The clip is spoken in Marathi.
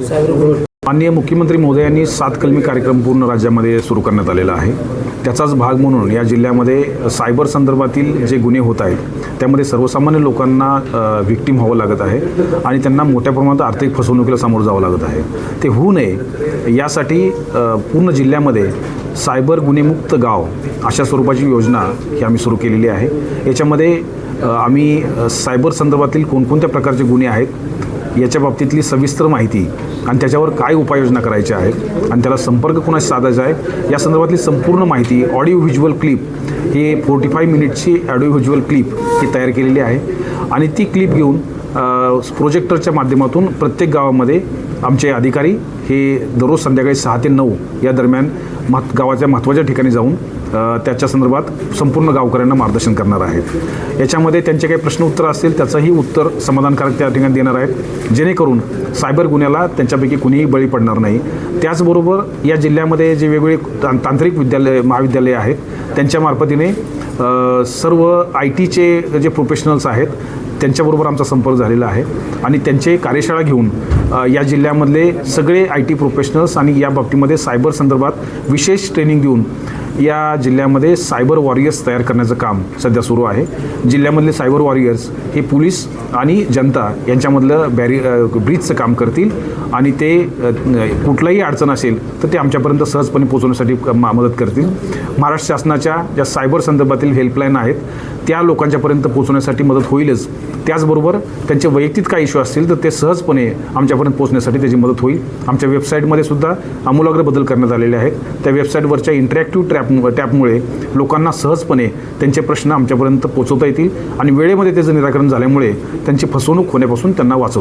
माननीय मुख्यमंत्री महोदयांनी सात कलमी कार्यक्रम पूर्ण राज्यामध्ये सुरू करण्यात आलेला आहे. त्याचाच भाग म्हणून या जिल्ह्यामध्ये सायबर संदर्भातील जे गुन्हे होत आहेत त्यामध्ये सर्वसामान्य लोकांना विक्टीम व्हावं लागत आहे आणि त्यांना मोठ्या प्रमाणात आर्थिक फसवणुकीला सामोरं जावं लागत आहे. ते होऊ नये यासाठी पूर्ण जिल्ह्यामध्ये सायबर गुन्हेमुक्त गाव अशा स्वरूपाची योजना ही आम्ही सुरू केलेली आहे. याच्यामध्ये आम्ही सायबर संदर्भातील कोणकोणत्या प्रकारचे गुन्हे आहेत याच्या बाबतीतली सविस्तर माहिती आणि त्याच्यावर काय उपाययोजना करायच्या आहेत आणि त्याला संपर्क कोणाशी साधायचा आहे या संदर्भातली संपूर्ण माहिती ऑडिओ व्हिज्युअल क्लिप ही फोर्टी फाय मिनिटची ऑडिओ व्हिज्युअल क्लिप ही तयार केलेली आहे. आणि ती क्लिप घेऊन प्रोजेक्टरच्या माध्यमातून प्रत्येक गावामध्ये आमचे अधिकारी हे दररोज संध्याकाळी सहा ते नऊ या दरम्यान महत् गावाच्या महत्त्वाच्या ठिकाणी जाऊन त्याच्या संदर्भात संपूर्ण गावकऱ्यांना मार्गदर्शन करणार आहेत. याच्यामध्ये त्यांचे काही प्रश्न उत्तर असतील त्याचंही उत्तर समाधानकारक त्या ठिकाणी देणार आहेत. जेणेकरून सायबर गुन्ह्याला त्यांच्यापैकी कुणीही बळी पडणार नाही. त्याचबरोबर या जिल्ह्यामध्ये जे वेगवेगळे तां तांत्रिक विद्यालय महाविद्यालये आहेत त्यांच्या मार्फतीने सर्व आय टीचे जे प्रोफेशनल्स आहेत त्यांच्याबरोबर आमचा संपर्क झालेला आहे. आणि त्यांचे कार्यशाळा घेऊन या जिल्ह्यामधले सगळे आय टी प्रोफेशनल्स आणि या बाबतीमध्ये सायबर संदर्भात विशेष ट्रेनिंग देऊन या जिल्ह्यामध्ये सायबर वॉरियर्स तयार करण्याचं काम सध्या सुरू आहे. जिल्ह्यामधले सायबर वॉरियर्स हे पोलीस आणि जनता यांच्यामधलं बॅरी ब्रिजचं काम करतील आणि ते कुठलाही अडचण असेल तर ते आमच्यापर्यंत सहजपणे पोहोचवण्यासाठी क- मा- मदत करतील. महाराष्ट्र शासनाच्या ज्या सायबर संदर्भातील हेल्पलाईन आहेत त्या लोकांच्यापर्यंत पोहोचवण्यासाठी मदत होईलच. त्याचबरोबर त्यांचे वैयक्तिक काही इश्यू असतील तर ते सहजपणे आमच्यापर्यंत पोहोचण्यासाठी त्याची मदत होईल. आमच्या वेबसाईटमध्ये सुद्धा आमूलाग्र बदल करण्यात आलेले आहेत. त्या वेबसाईटवरच्या इंटरॅक्टिव्ह त्यामुळे टॅपमुळे लोकांना सहजपणे त्यांचे प्रश्न आमच्यापर्यंत पोहोचवता येतील आणि वेळेमध्ये त्याचं निराकरण झाल्यामुळे त्यांची फसवणूक होण्यापासून त्यांना वाचवता